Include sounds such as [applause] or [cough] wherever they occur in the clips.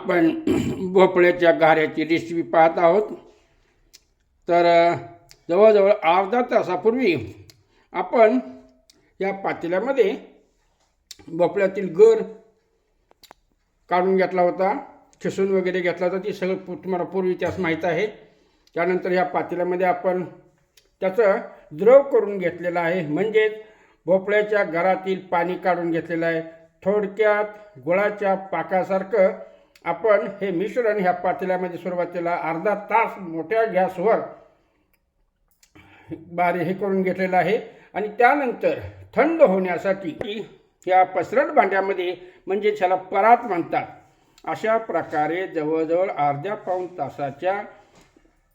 आपण [clears throat] भोपळ्याच्या घाऱ्याची रेसिपी पाहत आहोत. तर जवळजवळ अर्धा तासापूर्वी आपण या पातेल्यामध्ये भोपळ्यातील गर काढून घेतला होता. खिसून वगैरे घेतला होता. ती सगळं तुम्हाला पूर्वी त्यास माहीत आहे. त्यानंतर ह्या पातेल्यामध्ये आपण त्याचं द्रव करून घेतलेलं आहे. म्हणजेच भोपळ्याच्या घरातील पाणी काढून घेतलेलं आहे. थोडक्यात गुळाच्या पाकासारखं आपण हे मिश्रण ह्या पातेल्यामध्ये सुरुवातीला अर्धा तास मोठ्या गॅसवर बारी हे करून घेतलेलं आहे. आणि त्यानंतर थंड होण्यासाठी या पसरट भांड्यामध्ये म्हणजे त्याला परात म्हणतात. अशा प्रकारे जवळजवळ अर्ध्या पाऊण तासाच्या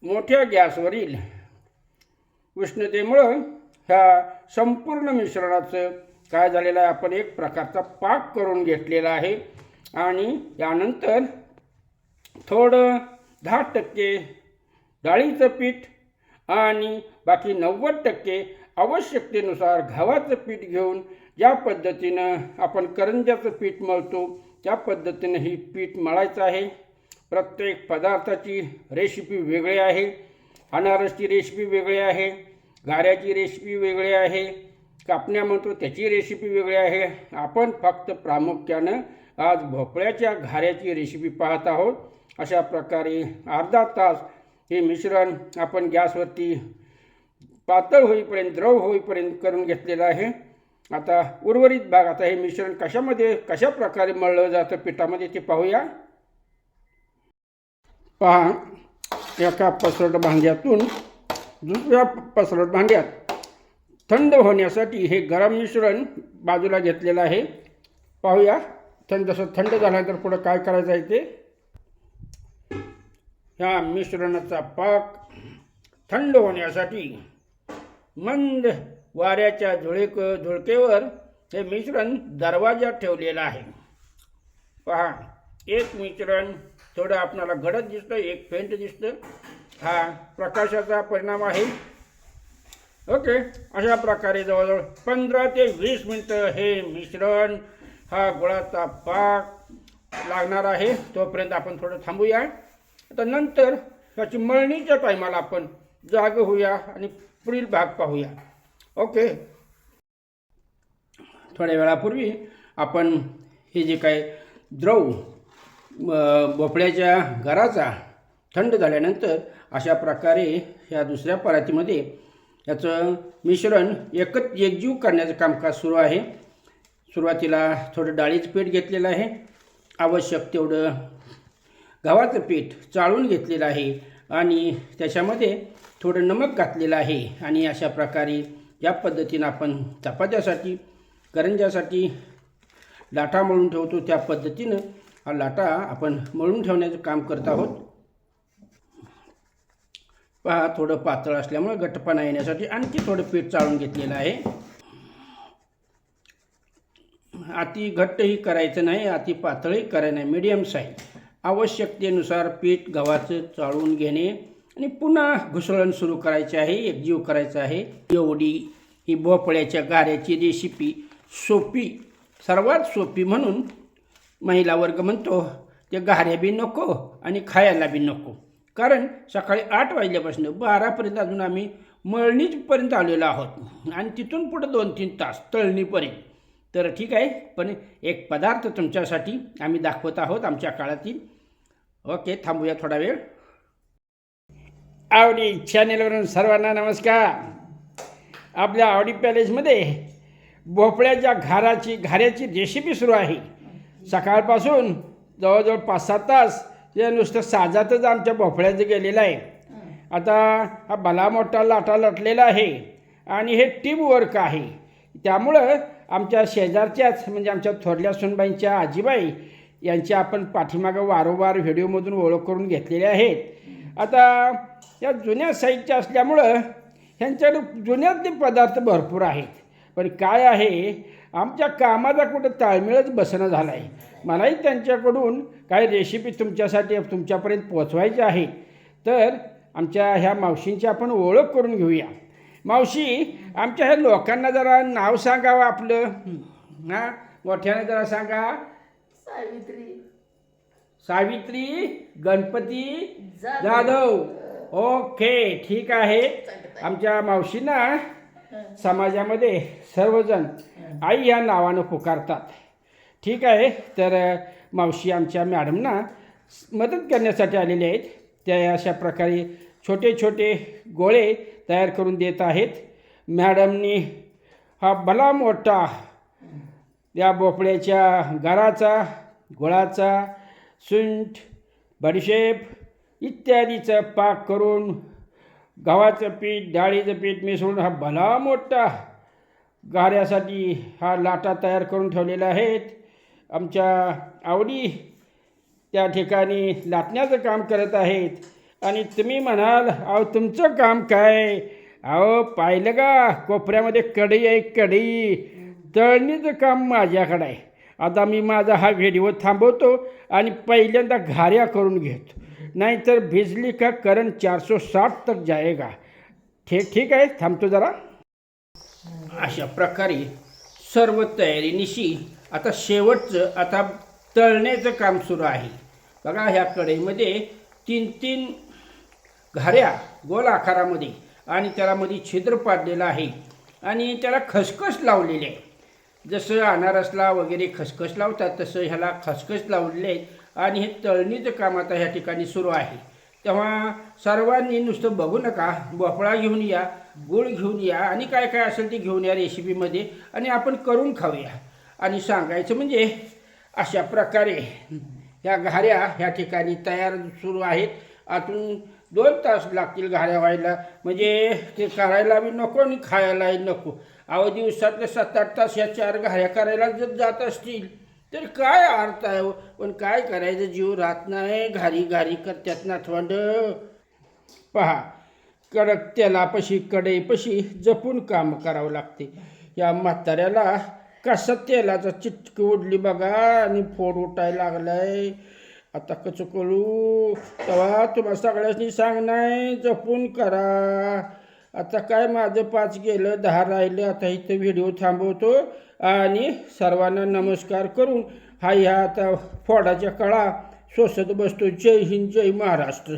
मोठ्या गॅसवरील उष्णतेमुळं ह्या संपूर्ण मिश्रणाचं काय झालेलं आहे आपण एक प्रकारचा पाक करून घेतलेला आहे. आणि यानंतर थोडं दहा टक्के डाळीचं पीठ आणि बाकी नव्वद टक्के आवश्यकतेनुसार गव्हाचं पीठ घेऊन ज्या पद्धतीनं आपण करंज्याचं पीठ मळतो त्या पद्धतीनं ही पीठ मळायचं आहे. प्रत्येक पदार्थाची रेसिपी वेगळी आहे. अनारसची रेसिपी वेगळी आहे. गाऱ्याची रेसिपी वेगळी आहे. कापण्या म्हणतो त्याची रेसिपी वेगळी आहे. आपण फक्त प्रामुख्यानं आज भोपळ्याच्या घाऱ्याची रेसिपी पाहत आहोत. अशा प्रकारे अर्धा तास हे मिश्रण आपण गॅसवरती पातळ होईपर्यंत द्रव होईपर्यंत करून घेतलेलं आहे. आता उर्वरित भाग आता हे मिश्रण कशामध्ये कशा प्रकारे मळलं जातं पिठामध्ये ते पाहूया. पहा एका पसरट भांड्यातून दुसऱ्या पसरट भांड्यात थंड होण्यासाठी हे गरम मिश्रण बाजूला घेतलेलं आहे. पाहूया. थंड जसं थंड झाल्यानंतर पुढं काय करायचं आहे ते? ह्या मिश्रणाचा पाक थंड होण्यासाठी मंद वाऱ्याच्या झुळेक झुळकेवर हे मिश्रण दरवाज्यात ठेवलेलं आहे. पहा एक मिश्रण थोडं आपणाला घडत दिसतं एक फेंट दिसतं. हा प्रकाशाचा परिणाम आहे. ओके अशा प्रकारे जवळजवळ पंधरा ते वीस मिनटं हे मिश्रण हा गुळाचा पाक लागणार आहे. तोपर्यंत आपण थोडं थांबूया. आता नंतर ह्याची मळणीच्या टायमाला आपण जाग होऊया आणि पुढील भाग पाहूया. ओके? थोड्या वेळापूर्वी आपण हे जे काय द्रव भोपळ्याच्या घराचा थंड झाल्यानंतर अशा प्रकारे ह्या दुसऱ्या परातीमध्ये याचं मिश्रण एकच एकजीव करण्याचं कामकाज सुरू आहे. सुरुवातीला थोडं डाळीचं पीठ घेतलेलं आहे. आवश्यक तेवढं गव्हाचं पीठ चाळून घेतलेलं आहे आणि त्याच्यामध्ये थोडं नमक घातलेलं आहे. आणि अशा प्रकारे या पद्धतीनं आपण चपात्यासाठी करंजासाठी लाटा मळून ठेवतो. त्या पद्धतीनं हा लाटा आपण मळून ठेवण्याचं काम करत आहोत. पहा थोडं पातळ असल्यामुळे घट्टपणा येण्यासाठी आणखी थोडं पीठ चाळून घेतलेलं आहे. अति घट्टही करायचं नाही अति पातळही करायचं नाही. मिडियम साईज आवश्यकतेनुसार पीठ गव्हाचं चाळून घेणे आणि पुन्हा घुसळण सुरू करायचे आहे एकजीव करायचं आहे. एवढी ही भोपळ्याच्या गाऱ्याची रेसिपी सोपी सर्वात सोपी म्हणून महिला वर्ग म्हणतो ते गाऱ्या बी नको आणि खायला बी नको. कारण सकाळी आठ वाजल्यापासून बारापर्यंत अजून आम्ही मळणीपर्यंत आलेलो आहोत. आणि तिथून पुढं दोन तीन तास तळणीपर्यंत. तर ठीक आहे पण एक पदार्थ तुमच्यासाठी आम्ही दाखवत आहोत आमच्या काळातील. ओके थांबूया थोडा वेळ. आवडी चॅनेलवरून सर्वांना नमस्कार. आपल्या आवडी पॅलेसमध्ये भोपळ्याच्या घाराची घाऱ्याची रेसिपी सुरू आहे. सकाळपासून जवळजवळ पाच सात तास हे नुसतं साजातच आमच्या भोपळ्याचं गेलेलं आहे. आता हा भला मोठा लाटा लटलेला आहे आणि हे टीम वर्क आहे. त्यामुळं आमच्या शेजारच्याच म्हणजे आमच्या थोरल्या सुनबाईंच्या आजीबाई यांच्या आपण पाठीमागं वारंवार व्हिडिओमधून ओळख करून घेतलेले आहेत. आता या जुन्या साईजच्या असल्यामुळं ह्यांच्याकडे जुन्यातले पदार्थ भरपूर आहेत. पण काय आहे आमच्या कामाचा कुठं ताळमेळच बसणं झालं आहे मलाही त्यांच्याकडून काही रेसिपी तुमच्यासाठी तुमच्यापर्यंत पोचवायच्या आहे. तर आमच्या ह्या मावशींची आपण ओळख करून घेऊया. मावशी आमच्या ह्या लोकांना जरा नाव सांगावं आपलं. हां? मोठ्यानं जरा सांगा. सावित्री. सावित्री गणपती जाधव. ओके ठीक आहे. आमच्या मावशींना समाजामध्ये सर्वजण आई या नावानं पुकारतात. ठीक आहे तर मावशी आमच्या मॅडमना मदत करण्यासाठी आलेले आहेत. त्या अशा प्रकारे छोटे छोटे गोळे तयार करून देत आहेत. मॅडमनी हा भला मोठा या भोपळ्याच्या गराचा गुळाचा सुंठ बडीशेप इत्यादीचं पाक करून गव्हाचं पीठ डाळीचं पीठ मिसळून हा भला मोठा गाऱ्यासाठी हा लाटा तयार करून ठेवलेला आहेत. आमच्या आवडी त्या ठिकाणी लाटण्याचं काम करत आहेत. आणि तुम्ही म्हणाल अहो तुमचं काम काय? अहो पाहिलं का कोपऱ्यामध्ये कढई आहे कढई. तळणीचं काम माझ्याकडं आहे. आता मी माझा हा व्हिडिओ थांबवतो आणि पहिल्यांदा घाऱ्या करून घेतो. नाहीतर भिजली का करंट चारशे साठ तक जायगा. ठीक ठीक आहे थांबतो जरा. अशा प्रकारे सर्व तयारीनिशी आता शेवटचं आता तळण्याचं काम सुरू आहे. बघा ह्या कढईमध्ये तीन तीन घाऱ्या गोल आकारामध्ये आणि त्याला मध्ये छिद्र पाडलेलं आहे. आणि त्याला खसखस लावलेली आहे. जसं अनारसला वगैरे खसखस लावतात तसं ह्याला खसखस लावलेले आहेत. आणि हे तळणीचं काम आता ह्या ठिकाणी सुरू आहे. तेव्हा सर्वांनी नुसतं बघू नका भोपळा घेऊन या गूळ घेऊन या आणि काय काय असेल ते घेऊन या रेसिपीमध्ये आणि आपण करून खाऊया. आणि सांगायचं म्हणजे अशा प्रकारे ह्या घाऱ्या ह्या ठिकाणी तयार सुरू आहेत. आतून दोन तास लागतील घाऱ्या व्हायला म्हणजे ते करायला बी नको आणि खायलाही नको. अहो दिवसातले सात आठ तास ह्या चार घाऱ्या करायला जर जात असतील तर काय अर्थ आहे हो? पण काय करायचं? जीव राहत नाही घारी घारी करत्यात नाथवंड पहा कडक तेलापाशी कढईपाशी जपून काम करावं लागते. या म्हाताऱ्याला कसं तेलाचा चिटकी उडली बघा आणि फोड उठायला लागलाय. आता कच करू तेव्हा तुम्हाला सगळ्यांनी सांग नाही जपून करा. आता काय माझं पाच गेलं दहा राहिलं आता इथं व्हिडिओ थांबवतो आणि सर्वांना नमस्कार करून हा ह्या आता फोडाच्या कळा सोसत बसतो. जय हिंद जय महाराष्ट्र.